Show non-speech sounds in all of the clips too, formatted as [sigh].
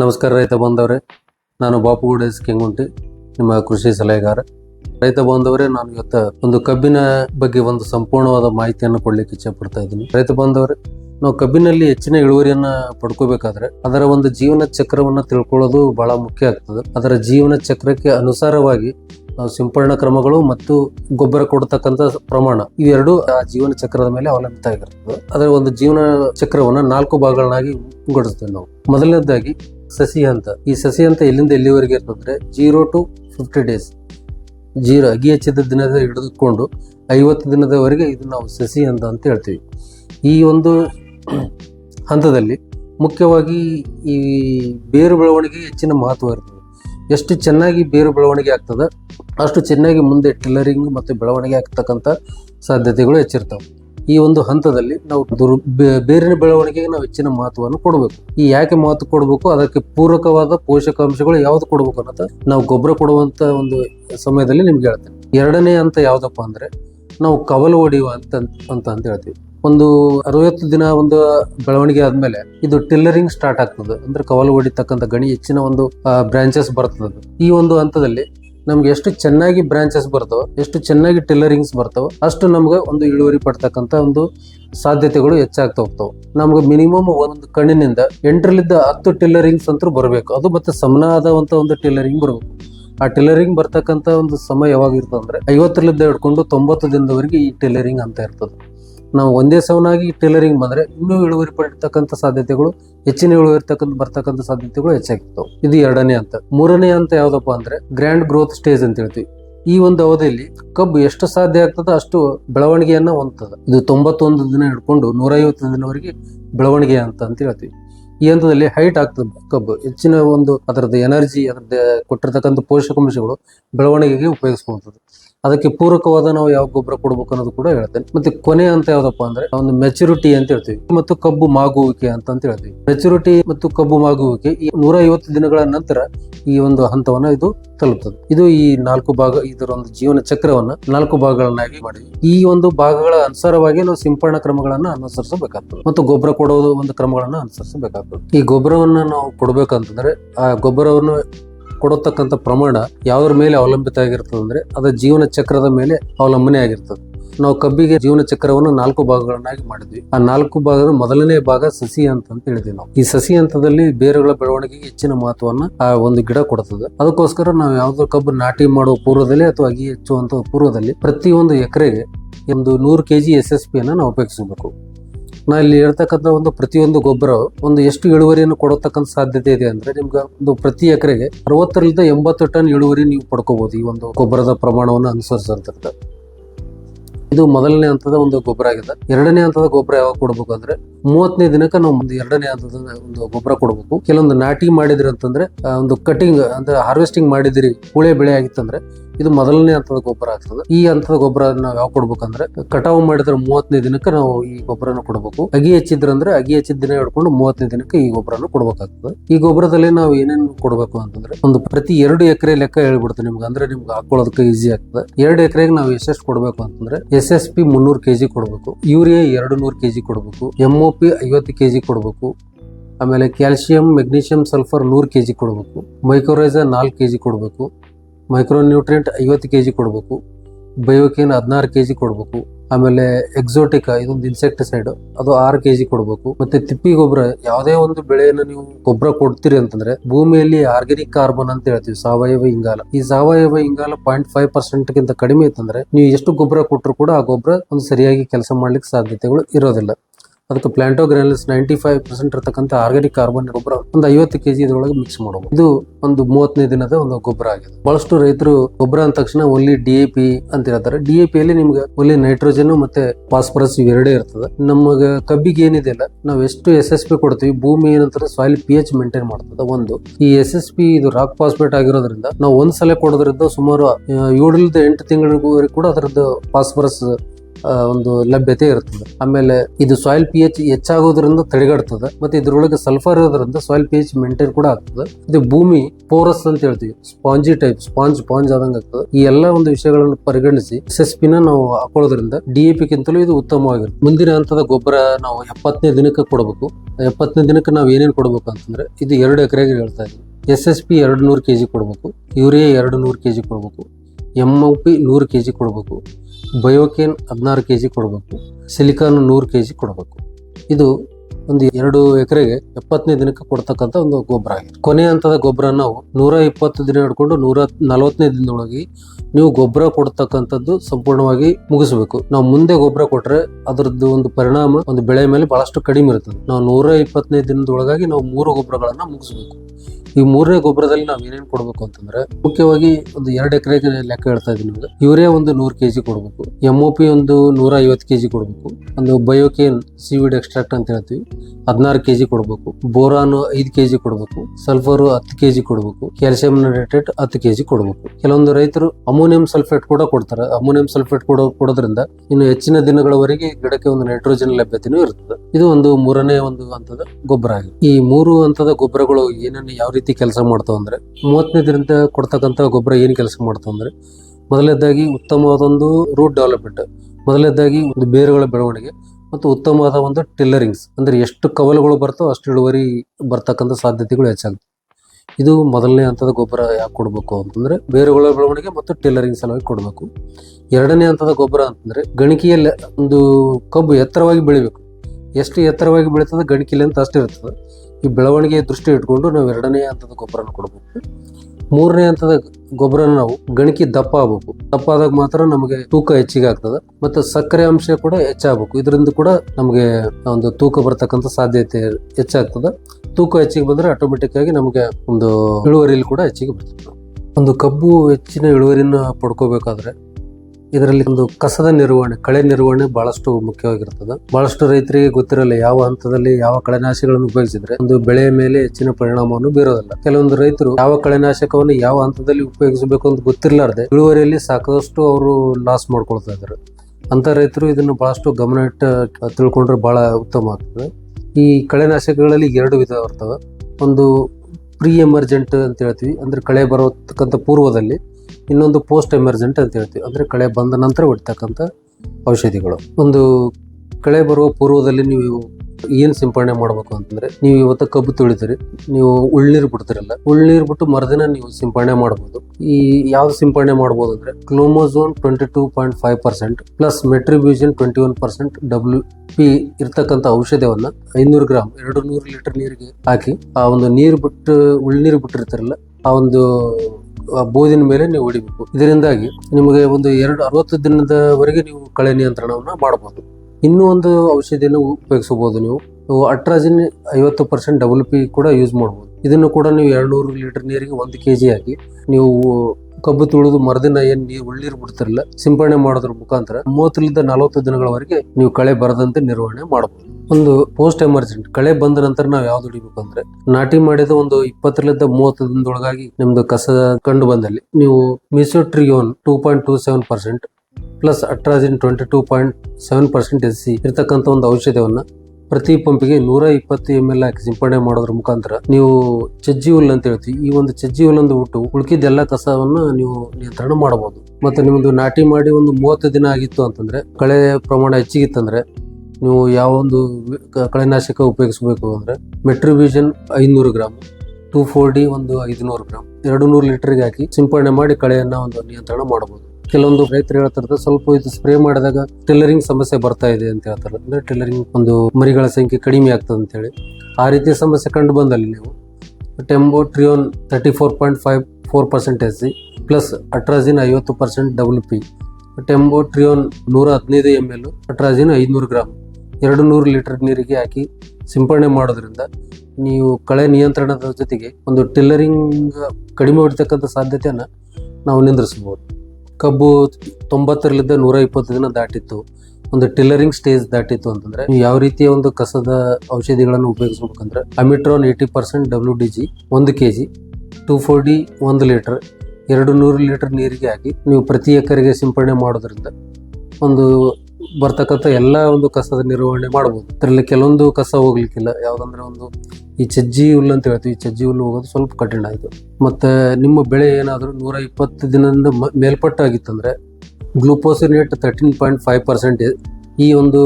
ನಮಸ್ಕಾರ ರೈತ ಬಾಂಧವರೇ ನಾನು ಬಾಪುಗೌಡ ಎಸ್ ಕೆಂಗುಂಟಿ ನಿಮ್ಮ ಕೃಷಿ ಸಲಹೆಗಾರ. ರೈತ ಬಾಂಧವರೇ ನಾನು ಇವತ್ತ ಒಂದು ಕಬ್ಬಿನ ಬಗ್ಗೆ ಒಂದು ಸಂಪೂರ್ಣವಾದ ಮಾಹಿತಿಯನ್ನು ಕೊಡ್ಲಿಕ್ಕೆ ಇಚ್ಛೆ ಪಡ್ತಾ ಇದ್ದೀನಿ. ರೈತ ಬಾಂಧವರೇ ನಾವು ಕಬ್ಬಿನಲ್ಲಿ ಹೆಚ್ಚಿನ ಇಳುವರಿಯನ್ನ ಪಡ್ಕೋಬೇಕಾದ್ರೆ ಅದರ ಒಂದು ಜೀವನ ಚಕ್ರವನ್ನ ತಿಳ್ಕೊಳ್ಳೋದು ಬಹಳ ಮುಖ್ಯ ಆಗ್ತದೆ. ಅದರ ಜೀವನ ಚಕ್ರಕ್ಕೆ ಅನುಸಾರವಾಗಿ ನಾವು ಸಿಂಪರಣಾ ಕ್ರಮಗಳು ಮತ್ತು ಗೊಬ್ಬರ ಕೊಡತಕ್ಕಂತ ಪ್ರಮಾಣ, ಇವೆರಡು ಆ ಜೀವನ ಚಕ್ರದ ಮೇಲೆ ಅವಲಂಬಿತ ಆಗಿರ್ತದೆ. ಅದರ ಒಂದು ಜೀವನ ಚಕ್ರವನ್ನ ನಾಲ್ಕು ಭಾಗಗಳನ್ನಾಗಿ ವಿಂಗಡಿಸ್ತೇವೆ ನಾವು. ಮೊದಲನೇದಾಗಿ ಸಸಿ ಹಂತ. ಈ ಸಸಿ ಹಂತ ಎಲ್ಲಿಂದ ಎಲ್ಲಿವರೆಗೆ ಇರ್ತಂದ್ರೆ zero to fifty days. Zero ಅಗಿ ಹಚ್ಚಿದ ದಿನದ ಹಿಡಿದುಕೊಂಡು ಐವತ್ತು ದಿನದವರೆಗೆ ಇದು ನಾವು ಸಸಿ ಹಂತ ಅಂತ ಹೇಳ್ತೀವಿ. ಈ ಒಂದು [clears throat] ಹಂತದಲ್ಲಿ ಮುಖ್ಯವಾಗಿ ಈ ಬೇರು ಬೆಳವಣಿಗೆ ಹೆಚ್ಚಿನ ಮಹತ್ವ ಇರ್ತದೆ. ಎಷ್ಟು ಚೆನ್ನಾಗಿ ಬೇರು ಬೆಳವಣಿಗೆ ಆಗ್ತದೆ, ಅಷ್ಟು ಚೆನ್ನಾಗಿ ಮುಂದೆ ಟಿಲ್ಲರಿಂಗ್ ಮತ್ತು ಬೆಳವಣಿಗೆ ಆಗ್ತಕ್ಕಂಥ ಸಾಧ್ಯತೆಗಳು ಹೆಚ್ಚಿರ್ತವೆ. ಈ ಒಂದು ಹಂತದಲ್ಲಿ ನಾವು ಬೇರಿನ ಬೆಳವಣಿಗೆಗೆ ನಾವು ಹೆಚ್ಚಿನ ಮಹತ್ವವನ್ನು ಕೊಡಬೇಕು. ಈ ಯಾಕೆ ಮಹತ್ವ ಕೊಡಬೇಕು? ಅದಕ್ಕೆ ಪೂರಕವಾದ ಪೋಷಕಾಂಶಗಳು ಯಾವ್ದು ಕೊಡಬೇಕು ಅನ್ನೋದು ನಾವು ಗೊಬ್ಬರ ಕೊಡುವಂತ ಒಂದು ಸಮಯದಲ್ಲಿ ನಿಮ್ಗೆ ಹೇಳ್ತೇನೆ. ಎರಡನೇ ಹಂತ ಯಾವ್ದಪ್ಪ ಅಂದ್ರೆ ನಾವು ಕವಲು ಹೊಡೆಯುವ ಅಂತ ಅಂತ ಅಂತ ಹೇಳ್ತೀವಿ. ಒಂದು ಅರವತ್ತು ದಿನ ಒಂದು ಬೆಳವಣಿಗೆ ಆದ್ಮೇಲೆ ಇದು ಟಿಲ್ಲರಿಂಗ್ ಸ್ಟಾರ್ಟ್ ಆಗ್ತದೆ. ಅಂದ್ರೆ ಕವಲು ಹೊಡಿತಕ್ಕಂಥ ಗಣಿ ಹೆಚ್ಚಿನ ಒಂದು ಬ್ರಾಂಚಸ್ ಬರ್ತದೆ ಈ ಒಂದು ಹಂತದಲ್ಲಿ ನಮ್ಗೆ ಎಷ್ಟು ಚೆನ್ನಾಗಿ ಬ್ರಾಂಚಸ್ ಬರ್ತಾವ, ಎಷ್ಟು ಚೆನ್ನಾಗಿ ಟಿಲ್ಲರಿಂಗ್ಸ್ ಬರ್ತಾವ, ಅಷ್ಟು ನಮ್ಗೆ ಒಂದು ಇಳುವರಿ ಪಡ್ತಕ್ಕಂಥ ಒಂದು ಸಾಧ್ಯತೆಗಳು ಹೆಚ್ಚಾಗ್ತಾ ಹೋಗ್ತವೆ. ನಮ್ಗೆ ಮಿನಿಮಮ್ ಒಂದು ಕಣ್ಣಿನಿಂದ ಎಂಟರಲ್ಲಿದ್ದ ಹತ್ತು ಟಿಲ್ಲರಿಂಗ್ಸ್ ಅಂತೂ ಬರಬೇಕು. ಅದು ಮತ್ತೆ ಸಮನಾದಂತ ಒಂದು ಟಿಲ್ಲರಿಂಗ್ ಬರಬೇಕು. ಆ ಟೆಲರಿಂಗ್ ಬರ್ತಕ್ಕಂಥ ಒಂದು ಸಮಯ ಯಾವಾಗ ಇರ್ತದೆ ಅಂದ್ರೆ ಐವತ್ತರಲ್ಲಿದ್ದ ಹಿಡ್ಕೊಂಡು ತೊಂಬತ್ತು ದಿನದವರೆಗೆ ಈ ಟೆಲರಿಂಗ್ ಅಂತ ಇರ್ತದೆ. ನಾವು ಒಂದೇ ಸವನಾಗಿ ಟೇಲರಿಂಗ್ ಬಂದರೆ ಇನ್ನೂ ಇಳುವರಿ ಪಡಿತಕ್ಕಂಥ ಸಾಧ್ಯತೆಗಳು, ಹೆಚ್ಚಿನ ಇಳುವರಿ ಇರ್ತಕ್ಕಂಥ, ಬರ್ತಕ್ಕಂಥ ಸಾಧ್ಯತೆಗಳು ಹೆಚ್ಚಾಗಿರ್ತವೆ. ಇದು ಎರಡನೇ ಹಂತ. ಮೂರನೇ ಹಂತ ಯಾವುದಪ್ಪ ಅಂದ್ರೆ ಗ್ರ್ಯಾಂಡ್ ಗ್ರೋತ್ ಸ್ಟೇಜ್ ಅಂತ ಹೇಳ್ತೀವಿ. ಈ ಒಂದು ಅವಧಿಯಲ್ಲಿ ಕಬ್ಬು ಎಷ್ಟು ಸಾಧ್ಯ ಆಗ್ತದ ಅಷ್ಟು ಬೆಳವಣಿಗೆಯನ್ನ ಹೊಂದ್ತದೆ. ಇದು ತೊಂಬತ್ತೊಂದು ದಿನ ಹಿಡ್ಕೊಂಡು ನೂರೈವತ್ತು ದಿನವರೆಗೆ ಬೆಳವಣಿಗೆ ಅಂತ ಅಂತ ಹೇಳ್ತೀವಿ. ಈ ಹಂತದಲ್ಲಿ ಹೈಟ್ ಆಗ್ತದೆ ಕಬ್ಬು. ಹೆಚ್ಚಿನ ಒಂದು ಅದರದ್ದು ಎನರ್ಜಿ ಅದರದ್ದು ಕೊಟ್ಟಿರ್ತಕ್ಕಂಥ ಪೋಷಕಾಂಶಗಳು ಬೆಳವಣಿಗೆಗೆ ಉಪಯೋಗಿಸ್ಕೊಳ್ತದೆ. ಅದಕ್ಕೆ ಪೂರಕವಾದ ನಾವು ಯಾವ ಗೊಬ್ಬರ ಕೊಡ್ಬೇಕು ಅನ್ನೋದು ಕೂಡ ಹೇಳ್ತೇನೆ. ಮತ್ತೆ ಕೊನೆ ಅಂತ ಯಾವ್ದಪ್ಪ ಅಂದ್ರೆ ಒಂದು ಮೆಚುರಿಟಿ ಅಂತ ಹೇಳ್ತೀವಿ. ಮತ್ತು ಕಬ್ಬು ಮಾಗುವಿಕೆ ಅಂತ ಅಂತ ಹೇಳ್ತೀವಿ. ಮೆಚುರಿಟಿ ಮತ್ತು ಕಬ್ಬು ಮಾಗುವಿಕೆ ಈ ನೂರ ಐವತ್ತು ದಿನಗಳ ನಂತರ ಈ ಒಂದು ಹಂತವನ್ನ ಇದು ತಲುಪ್ತದೆ. ಇದು ಈ ನಾಲ್ಕು ಭಾಗ, ಇದರ ಒಂದು ಜೀವನ ಚಕ್ರವನ್ನ ನಾಲ್ಕು ಭಾಗಗಳನ್ನಾಗಿ ಮಾಡಿದ್ವಿ ಈ ಒಂದು ಭಾಗಗಳ ಅನುಸಾರವಾಗಿ ನಾವು ಸಿಂಪರಣ ಕ್ರಮಗಳನ್ನ ಅನುಸರಿಸಬೇಕಾಗ್ತದೆ. ಮತ್ತು ಗೊಬ್ಬರ ಕೊಡೋದು ಒಂದು ಕ್ರಮಗಳನ್ನ ಅನುಸರಿಸಬೇಕಾಗ್ತದೆ. ಈ ಗೊಬ್ಬರವನ್ನ ನಾವು ಕೊಡ್ಬೇಕಂತಂದ್ರೆ ಆ ಗೊಬ್ಬರವನ್ನು ಕೊಡತಕ್ಕಂಥ ಪ್ರಮಾಣ ಯಾವ್ದ್ರ ಮೇಲೆ ಅವಲಂಬಿತ ಆಗಿರ್ತದೆ ಅಂದ್ರೆ ಅದು ಜೀವನ ಚಕ್ರದ ಮೇಲೆ ಅವಲಂಬನೆ ಆಗಿರ್ತದೆ. ನಾವು ಕಬ್ಬಿಗೆ ಜೀವನ ಚಕ್ರವನ್ನು ನಾಲ್ಕು ಭಾಗಗಳನ್ನಾಗಿ ಮಾಡಿದ್ವಿ. ಆ ನಾಲ್ಕು ಭಾಗದ ಮೊದಲನೇ ಭಾಗ ಸಸಿ ಅಂತ ಅಂತ ಹೇಳಿದ್ವಿ ನಾವು. ಈ ಸಸಿ ಹಂತದಲ್ಲಿ ಬೇರುಗಳ ಬೆಳವಣಿಗೆಗೆ ಹೆಚ್ಚಿನ ಮಹತ್ವವನ್ನು ಆ ಒಂದು ಗಿಡ ಕೊಡ್ತದೆ. ಅದಕ್ಕೋಸ್ಕರ ನಾವು ಯಾವ್ದು ಕಬ್ಬು ನಾಟಿ ಮಾಡುವ ಪೂರ್ವದಲ್ಲಿ ಅಥವಾ ಅಗಿ ಹೆಚ್ಚುವಂತ ಪೂರ್ವದಲ್ಲಿ ಪ್ರತಿಯೊಂದು ಎಕರೆಗೆ ಒಂದು ನೂರು ಕೆಜಿ ಎಸ್ ಎಸ್ ನಾವು ಉಪಯೋಗಿಸಬೇಕು ನಾ ಇಲ್ಲಿ ಹೇಳ್ತಕ್ಕಂಥ ಒಂದು ಪ್ರತಿಯೊಂದು ಗೊಬ್ಬರ ಒಂದು ಎಷ್ಟು ಇಳುವರಿಯನ್ನು ಕೊಡತಕ್ಕಂಥ ಸಾಧ್ಯತೆ ಇದೆ ಅಂದ್ರೆ ನಿಮ್ಗೆ ಒಂದು ಪ್ರತಿ ಎಕರೆಗೆ ಅರವತ್ತರಿಂದ ಎಂಬತ್ತು ಟನ್ ಇಳುವರಿ ನೀವು ಪಡ್ಕೋಬಹುದು ಈ ಒಂದು ಗೊಬ್ಬರದ ಪ್ರಮಾಣವನ್ನು ಅನುಸರಿಸಂತ ಇದು ಮೊದಲನೇ ಹಂತದ ಒಂದು ಗೊಬ್ಬರ ಆಗಿದೆ ಎರಡನೇ ಹಂತದ ಗೊಬ್ಬರ ಯಾವಾಗ ಕೊಡ್ಬೇಕು ಅಂದ್ರೆ ಮೂವತ್ತನೇ ದಿನಕ್ಕೆ ನಾವು ಒಂದು ಎರಡನೇ ಹಂತದ ಒಂದು ಗೊಬ್ಬರ ಕೊಡ್ಬೇಕು. ಕೆಲವೊಂದು ನಾಟಿ ಮಾಡಿದ್ರಿ ಅಂತಂದ್ರೆ ಒಂದು ಕಟಿಂಗ್ ಅಂದ್ರೆ ಹಾರ್ವೆಸ್ಟಿಂಗ್ ಮಾಡಿದಿರಿ ಕೂಳೆ ಬೆಳೆ ಆಗಿತ್ತಂದ್ರೆ ಇದು ಮೊದಲನೇ ಹಂತದ ಗೊಬ್ಬರ ಆಗ್ತದೆ. ಈ ಹಂತದ ಗೊಬ್ಬರ ನಾವು ಯಾವ ಕೊಡ್ಬೇಕಂದ್ರೆ ಕಟಾವು ಮಾಡಿದ್ರೆ ಮೂವತ್ತನೇ ದಿನಕ್ಕೆ ನಾವು ಈ ಗೊಬ್ಬರನ ಕೊಡಬೇಕು. ಅಗಿ ಹೆಚ್ಚಿದ್ರಂದ್ರೆ ಅಗಿ ಹೆಚ್ಚಿದ ದಿನ ಹಿಡ್ಕೊಂಡು ಮೂವತ್ತನೇ ದಿನಕ್ಕೆ ಈ ಗೊಬ್ಬರನ ಕೊಡ್ಬೇಕಾಗ್ತದೆ. ಈ ಗೊಬ್ಬರದಲ್ಲಿ ನಾವು ಏನೇನು ಕೊಡಬೇಕು ಅಂತಂದ್ರೆ, ಒಂದು ಪ್ರತಿ ಎರಡು ಎಕರೆ ಲೆಕ್ಕ ಹೇಳ್ಬಿಡ್ತೀವಿ ನಿಮ್ಗೆ, ಅಂದ್ರೆ ನಿಮ್ಗೆ ಹಾಕೊಳ್ಳೋದಕ್ಕೆ ಈಸಿ ಆಗ್ತದೆ. ಎರಡು ಎಕರೆಗೆ ನಾವು ಎಷ್ಟೆಷ್ಟು ಕೊಡಬೇಕು ಅಂತಂದ್ರೆ ಎಸ್ ಎಸ್ ಪಿ ಮುನ್ನೂರು ಕೆ ಜಿ ಕೊಡಬೇಕು, ಯೂರಿಯಾ ಎರಡು ನೂರು ಕೆ ಜಿ ಕೊಡಬೇಕು, ಎಂ ಒ ಪಿ ಐವತ್ತು ಕೆ ಜಿ ಕೊಡಬೇಕು, ಆಮೇಲೆ ಕ್ಯಾಲ್ಸಿಯಂ, ಮೆಗ್ನೀಷಿಯಂ, ಸಲ್ಫರ್ ನೂರು ಕೆ ಜಿ ಕೊಡಬೇಕು ಮೈಕ್ರೋರೈಸರ್ ನಾಲ್ಕು ಕೆ ಜಿ ಕೊಡಬೇಕು ಮೈಕ್ರೋ ಐವತ್ತು ಕೆ ಜಿ ಕೊಡಬೇಕು ಬಯೋಕೇನ್ ಹದಿನಾರು ಕೆ ಜಿ ಕೊಡಬೇಕು ಆಮೇಲೆ ಎಕ್ಸೋಟಿಕ ಇದೊಂದು ಇನ್ಸೆಕ್ಟಿಸೈಡ್ ಅದು ಆರು ಕೆಜಿ ಕೊಡಬೇಕು. ಮತ್ತೆ ತಿಪ್ಪಿ ಗೊಬ್ಬರ, ಯಾವುದೇ ಒಂದು ಬೆಳೆಯನ್ನು ನೀವು ಗೊಬ್ಬರ ಕೊಡ್ತೀರಿ ಅಂತಂದ್ರೆ, ಭೂಮಿಯಲ್ಲಿ ಆರ್ಗ್ಯಾನಿಕ್ ಕಾರ್ಬನ್ ಅಂತ ಹೇಳ್ತೀವಿ, ಸಾವಯವ ಇಂಗಾಲ. ಈ ಸಾವಯವ ಇಂಗಾಲ ಪಾಯಿಂಟ್ ಫೈವ್ ಪರ್ಸೆಂಟ್ ಗಿಂತ ಕಡಿಮೆ ಇತ್ತಂದ್ರೆ, ನೀವು ಎಷ್ಟು ಗೊಬ್ಬರ ಕೊಟ್ಟರು ಕೂಡ ಆ ಗೊಬ್ಬರ ಒಂದು ಸರಿಯಾಗಿ ಕೆಲಸ ಮಾಡ್ಲಿಕ್ಕೆ ಸಾಧ್ಯತೆಗಳು ಇರೋದಿಲ್ಲ. ಅದಕ್ಕೆ Planto granules ninety five percent ಇರತಕ್ಕಂಥ ಆರ್ಗ್ಯಾನಿಕ್ ಕಾರ್ಬನ್ ಗೊಬ್ಬರ ಒಂದು ಐವತ್ತು ಕೆಜಿ ಇದ್ರೊಳಗೆ ಮಿಕ್ಸ್ ಮಾಡಬಹುದು ಇದು ಒಂದು ಮೂವತ್ತನೇ ದಿನದ ಒಂದು ಗೊಬ್ಬರ ಆಗಿದೆ. ಬಹಳಷ್ಟು ರೈತರು ಗೊಬ್ಬರ ಅಂದ ತಕ್ಷಣ ಒಲ್ಲಿ ಡಿ ಎ ಪಿ ಅಂತ ಹೇಳ್ತಾರೆ. ಡಿ ಎ ಪಿಯಲ್ಲಿ ನಿಮ್ಗೆ ಒಲ್ಲಿ ನೈಟ್ರೋಜನ್ ಮತ್ತೆ ಫಾಸ್ಫರಸ್ ಇವೆರಡೇ ಇರ್ತದೆ. ನಮಗೆ ಕಬ್ಬಿಗೆ ಏನಿದೆಯಲ್ಲ ನಾವು ಎಷ್ಟು ಎಸ್ ಎಸ್ ಪಿ ಕೊಡ್ತೀವಿ, ಭೂಮಿ ಏನಂತಾರೆ ಸಾಯಿಲ್ ಪಿ ಎಚ್ ಮೇಂಟೈನ್ ಮಾಡ್ತದೆ ಒಂದು. ಈ ಎಸ್ ಎಸ್ ಪಿ ಇದು ರಾಕ್ ಫಾಸ್ಫೇಟ್ ಆಗಿರೋದ್ರಿಂದ ನಾವು ಒಂದ್ ಸಲ ಕೊಡೋದ್ರಿಂದ ಸುಮಾರು ಏಳರಿಂದ ಎಂಟು ತಿಂಗಳಿಗೂ ಕೂಡ ಅದರದ್ದು ಫಾಸ್ಫರಸ್ ಒಂದು ಲಭ್ಯತೆ ಇರ್ತದೆ ಆಮೇಲೆ ಇದು ಸಾಯಿಲ್ ಪಿ ಎಚ್ ಹೆಚ್ಚಾಗೋದ್ರಿಂದ ತಡೆಗಡ್ತದೆ ಮತ್ತೆ ಇದ್ರೊಳಗೆ ಸಲ್ಫರ್ ಇರೋದ್ರಿಂದ ಸಾಯಿಲ್ ಪಿ ಎಚ್ ಮೇಂಟೈನ್ ಕೂಡ ಆಗ್ತದೆ. ಇದು ಭೂಮಿ ಪೋರಸ್ ಅಂತ ಹೇಳ್ತೀವಿ. ಸ್ಪಾಂಜಿ ಟೈಪ್ ಸ್ಪಾಂಜ್ ಸ್ಪಾಂಜ್ ಆದಂಗೆ ಆಗ್ತದೆ. ಈ ಎಲ್ಲ ಒಂದು ವಿಷಯಗಳನ್ನು ಪರಿಗಣಿಸಿ ಎಸ್ ಎಸ್ ಪಿನ ನಾವು ಹಾಕೊಳ್ಳೋದ್ರಿಂದ ಡಿ ಎ ಪಿಗಿಂತಲೂ ಇದು ಉತ್ತಮವಾಗಿರುತ್ತೆ. ಮುಂದಿನ ಹಂತದ ಗೊಬ್ಬರ ನಾವು ಎಪ್ಪತ್ತನೇ ದಿನಕ್ಕೆ ಕೊಡಬೇಕು. ಎಪ್ಪತ್ತನೇ ದಿನಕ್ಕೆ ನಾವು ಏನೇನು ಕೊಡಬೇಕು ಅಂತಂದ್ರೆ ಇದು ಎರಡು ಎಕರೆಗೆ ಹೇಳ್ತಾ ಇದ್ದೀವಿ ಎಸ್ ಎಸ್ ಪಿ ಎರಡು ನೂರು ಕೆ ಜಿ ಕೊಡಬೇಕು. ಯೂರಿಯಾ ಎರಡು ನೂರು ಕೆ ಜಿ ಕೊಡಬೇಕು. ಎಂ ಒ ಪಿ ನೂರು ಕೆ ಜಿ ಕೊಡಬೇಕು. ಬಯೋಕೇನ್ ಹದಿನಾರು ಕೆ ಜಿ ಕೊಡಬೇಕು, ಸಿಲಿಕಾನ್ ನೂರು ಕೆ ಜಿ ಕೊಡಬೇಕು. ಇದು ಒಂದು ಎರಡು ಎಕರೆಗೆ ಎಪ್ಪತ್ತನೇ ದಿನಕ್ಕೆ ಕೊಡ್ತಕ್ಕಂಥ ಒಂದು ಗೊಬ್ಬರ ಆಗಿದೆ. ಕೊನೆ ಹಂತದ ಗೊಬ್ಬರ ನಾವು ನೂರ ಇಪ್ಪತ್ತು ದಿನ ಹಿಡ್ಕೊಂಡು ನೂರ ನಲವತ್ತನೇ ದಿನದೊಳಗೆ ನೀವು ಗೊಬ್ಬರ ಕೊಡ್ತಕ್ಕಂಥದ್ದು ಸಂಪೂರ್ಣವಾಗಿ ಮುಗಿಸಬೇಕು. ನಾವು ಮುಂದೆ ಗೊಬ್ಬರ ಕೊಟ್ಟರೆ ಅದರದ್ದು ಒಂದು ಪರಿಣಾಮ ಒಂದು ಬೆಳೆ ಮೇಲೆ ಬಹಳಷ್ಟು ಕಡಿಮೆ ಇರ್ತದೆ ನಾವು ನೂರ ಇಪ್ಪತ್ತನೇ ದಿನದೊಳಗಾಗಿ ನಾವು ಮೂರು ಗೊಬ್ಬರಗಳನ್ನ ಮುಗಿಸ್ಬೇಕು. ಈ ಮೂರನೇ ಗೊಬ್ಬರದಲ್ಲಿ ನಾವು ಏನೇನು ಕೊಡಬೇಕು ಅಂತಂದ್ರೆ ಮುಖ್ಯವಾಗಿ ಒಂದು ಎರಡು ಎಕರೆಗೆ ಲೆಕ್ಕ ಹೇಳ್ತಾ ಇದ್ದೀನಿ ನಿಮಗೆ. ಇವರೇ ಒಂದು ನೂರು ಕೆಜಿ ಕೊಡಬೇಕು. ಎಂ ಒ ಪಿ ಒಂದು ನೂರ ಐವತ್ತು ಕೆಜಿ ಕೊಡಬೇಕು. ಒಂದು ಬಯೋಕೇನ್ ಸಿವಿಡ್ ಎಕ್ಸ್ಟ್ರಾಕ್ಟ್ ಅಂತ ಹೇಳ್ತೀವಿ. ಹದಿನಾರು ಕೆಜಿ ಕೊಡಬೇಕು. ಬೋರಾನ್ ಐದು ಕೆಜಿ ಕೊಡಬೇಕು. ಸಲ್ಫರ್ ಹತ್ತು ಕೆಜಿ ಕೊಡಬೇಕು. ಕ್ಯಾಲ್ಸಿಯಂ ನೈಟ್ರೇಟ್ ಹತ್ತು ಕೆಜಿ ಕೊಡಬೇಕು. ಕೆಲವೊಂದು ರೈತರು ಅಮೋನಿಯಂ ಸಲ್ಫೇಟ್ ಕೂಡ ಕೊಡ್ತಾರೆ. ಅಮೋನಿಯಂ ಸಲ್ಫೇಟ್ ಕೂಡ ಕೊಡೋದ್ರಿಂದ ಇನ್ನು ಹೆಚ್ಚಿನ ದಿನಗಳವರೆಗೆ ಗಿಡಕ್ಕೆ ಒಂದು ನೈಟ್ರೋಜನ್ ಲಭ್ಯತೆನೂ ಇರ್ತದೆ. ಇದು ಒಂದು ಮೂರನೇ ಒಂದು ಹಂತದ ಗೊಬ್ಬರ ಆಗಿದೆ. ಈ ಮೂರು ಹಂತದ ಗೊಬ್ಬರಗಳು ಏನನ್ನ ಯಾವ ರೀತಿ ಕೆಲಸ ಮಾಡ್ತಾವ ಅಂದ್ರೆ. ಮೂವತ್ತನೇ ದಿನದ ಕೊಡ್ತಕ್ಕಂಥ ಗೊಬ್ಬರ ಏನು ಕೆಲಸ ಮಾಡ್ತಾವ ಅಂದ್ರೆ, ಮೊದಲನೇದಾಗಿ ಉತ್ತಮವಾದೊಂದು ರೂಟ್ ಡೆವಲಪ್ಮೆಂಟ್ ಮೊದಲನೇದಾಗಿ ಒಂದು ಬೇರುಗಳ ಬೆಳವಣಿಗೆ ಮತ್ತು ಉತ್ತಮವಾದ ಒಂದು ಟಿಲ್ಲರಿಂಗ್ಸ್ ಅಂದ್ರೆ ಎಷ್ಟು ಕವಲುಗಳು ಬರ್ತೋ ಅಷ್ಟು ಇಳುವರಿ ಬರ್ತಕ್ಕಂಥ ಸಾಧ್ಯತೆಗಳು ಹೆಚ್ಚಾಗುತ್ತೆ. ಇದು ಮೊದಲನೇ ಹಂತದ ಗೊಬ್ಬರ ಯಾಕೆ ಕೊಡಬೇಕು ಅಂತಂದ್ರೆ, ಬೇರುಗಳ ಬೆಳವಣಿಗೆ ಮತ್ತು ಟಿಲ್ಲರಿಂಗ್ ಸಲುವಾಗಿ ಕೊಡಬೇಕು. ಎರಡನೇ ಹಂತದ ಗೊಬ್ಬರ ಅಂತಂದ್ರೆ ಗಣಿಕೆಯಲ್ಲಿ ಒಂದು ಕಬ್ಬು ಎತ್ತರವಾಗಿ ಬೆಳಿಬೇಕು. ಎಷ್ಟು ಎತ್ತರವಾಗಿ ಬೆಳೀತದೆ ಗಣಿಕೆಯಲ್ಲಿ ಅಂತ ಅಷ್ಟೇ ಇರ್ತದೆ ಈ ಬೆಳವಣಿಗೆ ದೃಷ್ಟಿ ಇಟ್ಕೊಂಡು ನಾವು ಎರಡನೇ ಹಂತದ ಗೊಬ್ಬರನ ಕೊಡಬೇಕು. ಮೂರನೇ ಹಂತದ ಗೊಬ್ಬರನ ನಾವು ಗಣಕಿ ದಪ್ಪ ಆಗ್ಬೇಕು. ದಪ್ಪ ಆದಾಗ ಮಾತ್ರ ನಮಗೆ ತೂಕ ಹೆಚ್ಚಿಗೆ ಆಗ್ತದೆ ಮತ್ತು ಸಕ್ಕರೆ ಅಂಶ ಕೂಡ ಹೆಚ್ಚಾಗಬೇಕು. ಇದರಿಂದ ಕೂಡ ನಮಗೆ ಒಂದು ತೂಕ ಬರ್ತಕ್ಕಂಥ ಸಾಧ್ಯತೆ ಹೆಚ್ಚಾಗ್ತದೆ. ತೂಕ ಹೆಚ್ಚಿಗೆ ಬಂದ್ರೆ ಆಟೋಮೆಟಿಕ್ ಆಗಿ ನಮಗೆ ಒಂದು ಇಳುವರಿಯಲ್ಲಿ ಕೂಡ ಹೆಚ್ಚಿಗೆ ಬರ್ತದೆ. ಒಂದು ಕಬ್ಬು ಹೆಚ್ಚಿನ ಇಳುವರಿನ ಪಡ್ಕೋಬೇಕಾದ್ರೆ ಇದರಲ್ಲಿ ಒಂದು ಕಸದ ನಿರ್ವಹಣೆ, ಕಳೆ ನಿರ್ವಹಣೆ ಬಹಳಷ್ಟು ಮುಖ್ಯವಾಗಿರ್ತದೆ. ಬಹಳಷ್ಟು ರೈತರಿಗೆ ಗೊತ್ತಿರಲ್ಲ ಯಾವ ಹಂತದಲ್ಲಿ ಯಾವ ಕಳೆನಾಶಕಗಳನ್ನು ಉಪಯೋಗಿಸಿದ್ರೆ ಒಂದು ಬೆಳೆಯ ಮೇಲೆ ಹೆಚ್ಚಿನ ಪರಿಣಾಮವನ್ನು ಬೀರೋದಿಲ್ಲ. ಕೆಲವೊಂದು ರೈತರು ಯಾವ ಕಳೆನಾಶಕವನ್ನು ಯಾವ ಹಂತದಲ್ಲಿ ಉಪಯೋಗಿಸಬೇಕು ಅಂತ ಗೊತ್ತಿರಲಾರ್ದೆ ಇಳುವರಿಯಲ್ಲಿ ಸಾಕಷ್ಟು ಅವರು ಲಾಸ್ ಮಾಡ್ಕೊಳ್ತಾ ಇದ್ದಾರೆ. ಅಂತ ರೈತರು ಇದನ್ನು ಬಹಳಷ್ಟು ಗಮನ ಇಟ್ಟು ತಿಳ್ಕೊಂಡ್ರೆ ಬಹಳ ಉತ್ತಮ ಆಗ್ತದೆ. ಈ ಕಳೆನಾಶಕಗಳಲ್ಲಿ ಎರಡು ವಿಧ ಇರ್ತವೆ. ಒಂದು ಪ್ರೀ ಎಮರ್ಜೆಂಟ್ ಅಂತ ಹೇಳ್ತೀವಿ. ಅಂದ್ರೆ ಕಳೆ ಬರೋತಕ್ಕಂಥ ಪೂರ್ವದಲ್ಲಿ ಇನ್ನೊಂದು ಪೋಸ್ಟ್ ಎಮರ್ಜೆಂಟ್ ಅಂತ ಹೇಳ್ತೀವಿ. ಅಂದರೆ ಕಳೆ ಬಂದ ನಂತರ ಹೊಡ್ತಕ್ಕಂಥ ಔಷಧಿಗಳು. ಒಂದು ಕಳೆ ಬರುವ ಪೂರ್ವದಲ್ಲಿ ನೀವು ಏನು ಸಿಂಪಡಣೆ ಮಾಡಬೇಕು ಅಂತಂದರೆ, ನೀವು ಇವತ್ತು ಕಬ್ಬು ತೊಳಿತೀರಿ, ನೀವು ಉಳ್ನೀರು ಬಿಡ್ತಿರಲ್ಲ, ಉಳ್ನೀರು ಬಿಟ್ಟು ಮರುದಿನ ನೀವು ಸಿಂಪಡಣೆ ಮಾಡ್ಬೋದು. ಈ ಯಾವ್ದು ಸಿಂಪಡಣೆ ಮಾಡ್ಬೋದು ಅಂದರೆ clomazone twenty two point five percent plus metribuzin twenty one percent W P ಇರ್ತಕ್ಕಂಥ ಔಷಧವನ್ನ ಐನೂರು ಗ್ರಾಮ್ ಎರಡು ನೂರು ಲೀಟರ್ ನೀರಿಗೆ ಹಾಕಿ, ಆ ಒಂದು ನೀರು ಬಿಟ್ಟು, ಉಳ್ನೀರು ಬಿಟ್ಟಿರ್ತಾರಲ್ಲ, ಆ ಒಂದು ಬೋದಿನ ಮೇಲೆ ನೀವು ಹೊಡಿಬೇಕು. ಇದರಿಂದಾಗಿ ನಿಮಗೆ ಒಂದು ಎರಡು ಅರವತ್ತು ದಿನದವರೆಗೆ ನೀವು ಕಳೆ ನಿಯಂತ್ರಣವನ್ನು ಮಾಡಬಹುದು. ಇನ್ನೂ ಒಂದು ಔಷಧಿಯನ್ನು ಉಪಯೋಗಿಸಬಹುದು ನೀವು. ಅಟ್ರಾಜಿನ್ ಐವತ್ತು ಪರ್ಸೆಂಟ್ ಡಬಲ್ ಪಿ ಕೂಡ ಯೂಸ್ ಮಾಡಬಹುದು. ಇದನ್ನು ಕೂಡ ನೀವು ಎರಡ್ನೂರು ಲೀಟರ್ ನೀರಿಗೆ ಒಂದು ಕೆ ಜಿ ಹಾಕಿ ನೀವು ಕಬ್ಬು ತುಳಿದು ಮರದಿನ ಏನು ನೀರು ಒಳ್ಳೀರು ಬಿಡ್ತಿರಲ್ಲ, ಸಿಂಪಡಣೆ ಮಾಡೋದ್ರ ಮುಖಾಂತರ ಮೂವತ್ತರಿಂದ ನಲವತ್ತು ದಿನಗಳವರೆಗೆ ನೀವು ಕಳೆ ಬರದಂತೆ ನಿರ್ವಹಣೆ ಮಾಡಬಹುದು. ಒಂದು ಪೋಸ್ಟ್ ಎಮರ್ಜೆಂಟ್. ಕಳೆ ಬಂದ ನಂತರ ನಾವು ಯಾವ್ದು ಹೊಡಿಬೇಕು ಅಂದ್ರೆ ನಾಟಿ ಮಾಡಿದ ಒಂದು ಇಪ್ಪತ್ತರಿಂದ ಮೂವತ್ತು ದಿನದೊಳಗಾಗಿ ನಿಮ್ದು ಕಸ ಕಂಡು ಬಂದಲ್ಲಿ ನೀವು mesotrione two point two seven percent plus atrazine twenty two point seven percent S C ಇರತಕ್ಕಂಥ ಒಂದು ಔಷಧವನ್ನ ಪ್ರತಿ ಪಂಪಿಗೆ ನೂರ ಇಪ್ಪತ್ತು ಎಂ ಎಲ್ ಹಾಕಿ ಸಿಂಪಡಣೆ ಮಾಡೋದ್ರ ಮುಖಾಂತರ ನೀವು ಚಜ್ಜಿ ಹುಲ್ ಅಂತ ಹೇಳ್ತೀವಿ. ಈ ಒಂದು ಚಜ್ಜಿ ಹುಲ್ ಒಂದು ಬಿಟ್ಟು ಎಲ್ಲ ಕಸವನ್ನ ನೀವು ನಿಯಂತ್ರಣ ಮಾಡಬಹುದು. ಮತ್ತೆ ನಿಮ್ದು ನಾಟಿ ಮಾಡಿ ಒಂದು ಮೂವತ್ತು ದಿನ ಆಗಿತ್ತು ಅಂತಂದ್ರೆ ಕಳೆ ಪ್ರಮಾಣ ಹೆಚ್ಚಿಗಿತ್ತಂದ್ರೆ ನೀವು ಯಾವ ಒಂದು ಕಳೆನಾಶಕ ಉಪಯೋಗಿಸಬೇಕು ಅಂದ್ರೆ ಮೆಟ್ರಿವಿಷನ್ ಐನೂರು ಗ್ರಾಮ್ ಟೂ ಫೋರ್ ಡಿ ಒಂದು ಐದುನೂರು ಗ್ರಾಮ್, ಎರಡು ನೂರು ಲೀಟರ್ಗೆ ಹಾಕಿ ಸಿಂಪಡಣೆ ಮಾಡಿ ಕಳೆಯನ್ನ ಒಂದು ನಿಯಂತ್ರಣ ಮಾಡಬಹುದು. ಕೆಲವೊಂದು ರೈತರು ಹೇಳ್ತಾರೆ ಸ್ವಲ್ಪ ಇದು ಸ್ಪ್ರೇ ಮಾಡಿದಾಗ ಟೆಲ್ಲರಿಂಗ್ ಸಮಸ್ಯೆ ಬರ್ತಾ ಇದೆ ಅಂತ ಹೇಳ್ತಾರೆ ಅಂದ್ರೆ ಟೆಲ್ಲರಿಂಗ್ ಒಂದು ಮರಿಗಳ ಸಂಖ್ಯೆ ಕಡಿಮೆ ಆಗ್ತದೆ ಅಂತ ಹೇಳಿ. ಆ ರೀತಿ ಸಮಸ್ಯೆ ಕಂಡು ಬಂದಲ್ಲಿ ನೀವು tembotrione thirty four point five four percent S C plus atrazine ಐವತ್ತು percent W P tembotrione ನೂರ ಹದಿನೈದು ಎಂ ಎಲ್ ಅಟ್ರಾಜಿನ್ ಐದುನೂರು ಗ್ರಾಮ್. ಎರಡು ನೂರು ಲೀಟರ್ ನೀರಿಗೆ ಹಾಕಿ ಸಿಂಪರಣೆ ಮಾಡೋದ್ರಿಂದ ನೀವು ಕಳೆ ನಿಯಂತ್ರಣದ ಜೊತೆಗೆ ಒಂದು ಟಿಲ್ಲರಿಂಗ್ ಕಡಿಮೆ ಹೊಡಿತಕ್ಕಂಥ ಸಾಧ್ಯತೆಯನ್ನು ನಾವು ನಿಂದ್ರಿಸ್ಬೋದು ಕಬ್ಬು ತೊಂಬತ್ತರಲ್ಲಿದ್ದ ನೂರ ಇಪ್ಪತ್ತು ದಿನ ದಾಟಿತ್ತು. ಒಂದು ಟಿಲ್ಲರಿಂಗ್ ಸ್ಟೇಜ್ ದಾಟಿತ್ತು ಅಂತಂದ್ರೆ ನೀವು ಯಾವ ರೀತಿಯ ಒಂದು ಕಸದ ಔಷಧಿಗಳನ್ನು ಉಪಯೋಗಿಸ್ಬೇಕಂದ್ರೆ ametryn eighty percent W D G ಒಂದು K G two four D ಒಂದು ಲೀಟರ್ ಎರಡು ನೂರು ಲೀಟರ್ ನೀರಿಗೆ ಹಾಕಿ ನೀವು ಪ್ರತಿ ಎಕರೆಗೆ ಸಿಂಪಡಣೆ ಮಾಡೋದ್ರಿಂದ ಒಂದು ಬರ್ತಕ್ಕಂಥ ಎಲ್ಲ ಒಂದು ಕಸದ ನಿರ್ವಹಣೆ ಮಾಡ್ಬೋದು. ಅದರಲ್ಲಿ ಕೆಲವೊಂದು ಕಸ ಹೋಗ್ಲಿಕ್ಕಿಲ್ಲ. ಯಾವುದಂದ್ರೆ ಒಂದು ಈ ಚಜ್ಜಿ ಹುಲ್ಲು ಅಂತ ಹೇಳ್ತೀವಿ. ಈ ಚಜ್ಜಿ ಹುಲ್ಲು ಹೋಗೋದು ಸ್ವಲ್ಪ ಕಠಿಣ ಆಯಿತು. ಮತ್ತೆ ನಿಮ್ಮ ಬೆಳೆ ಏನಾದರೂ ನೂರ ಇಪ್ಪತ್ತು ದಿನದಿಂದ ಮೇಲ್ಪಟ್ಟಾಗಿತ್ತಂದ್ರೆ glufosinate thirteen point five percent ಈ ಒಂದು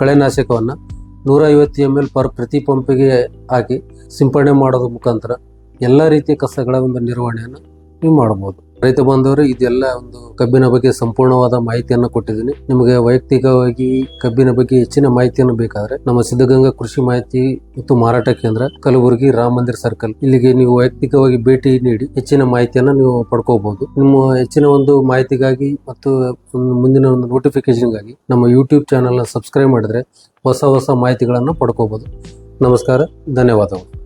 ಕಳೆನಾಶಕವನ್ನು ನೂರ ಐವತ್ತು ಎಂ ಎಲ್ ಪರ್ ಪ್ರತಿ ಪಂಪಿಗೆ ಹಾಕಿ ಸಿಂಪಡಣೆ ಮಾಡೋದ್ರ ಮುಖಾಂತರ ಎಲ್ಲ ರೀತಿಯ ಕಸಗಳ ಒಂದು ನಿರ್ವಹಣೆಯನ್ನು ನೀವು ಮಾಡಬಹುದು ರೈತ ಬಾಂಧವರು ಇದೆಲ್ಲ ಒಂದು ಕಬ್ಬಿನ ಬಗ್ಗೆ ಸಂಪೂರ್ಣವಾದ ಮಾಹಿತಿಯನ್ನು ಕೊಟ್ಟಿದ್ದೀನಿ. ನಿಮಗೆ ವೈಯಕ್ತಿಕವಾಗಿ ಕಬ್ಬಿನ ಬಗ್ಗೆ ಹೆಚ್ಚಿನ ಮಾಹಿತಿಯನ್ನು ಬೇಕಾದ್ರೆ ನಮ್ಮ ಸಿದ್ಧಗಂಗಾ ಕೃಷಿ ಮಾಹಿತಿ ಮತ್ತು ಮಾರಾಟ ಕೇಂದ್ರ, ಕಲಬುರಗಿ ರಾಮ ಮಂದಿರ್ ಸರ್ಕಲ್ ಇಲ್ಲಿಗೆ ನೀವು ವೈಯಕ್ತಿಕವಾಗಿ ಭೇಟಿ ನೀಡಿ ಹೆಚ್ಚಿನ ಮಾಹಿತಿಯನ್ನು ನೀವು ಪಡ್ಕೋಬಹುದು. ನಿಮ್ಮ ಹೆಚ್ಚಿನ ಒಂದು ಮಾಹಿತಿಗಾಗಿ ಮತ್ತು ಮುಂದಿನ ಒಂದು ನೋಟಿಫಿಕೇಶನ್ಗಾಗಿ ನಮ್ಮ ಯೂಟ್ಯೂಬ್ ಚಾನಲ್ನ ಸಬ್ಸ್ಕ್ರೈಬ್ ಮಾಡಿದ್ರೆ ಹೊಸ ಹೊಸ ಮಾಹಿತಿಗಳನ್ನು ಪಡ್ಕೋಬಹುದು. ನಮಸ್ಕಾರ, ಧನ್ಯವಾದಗಳು.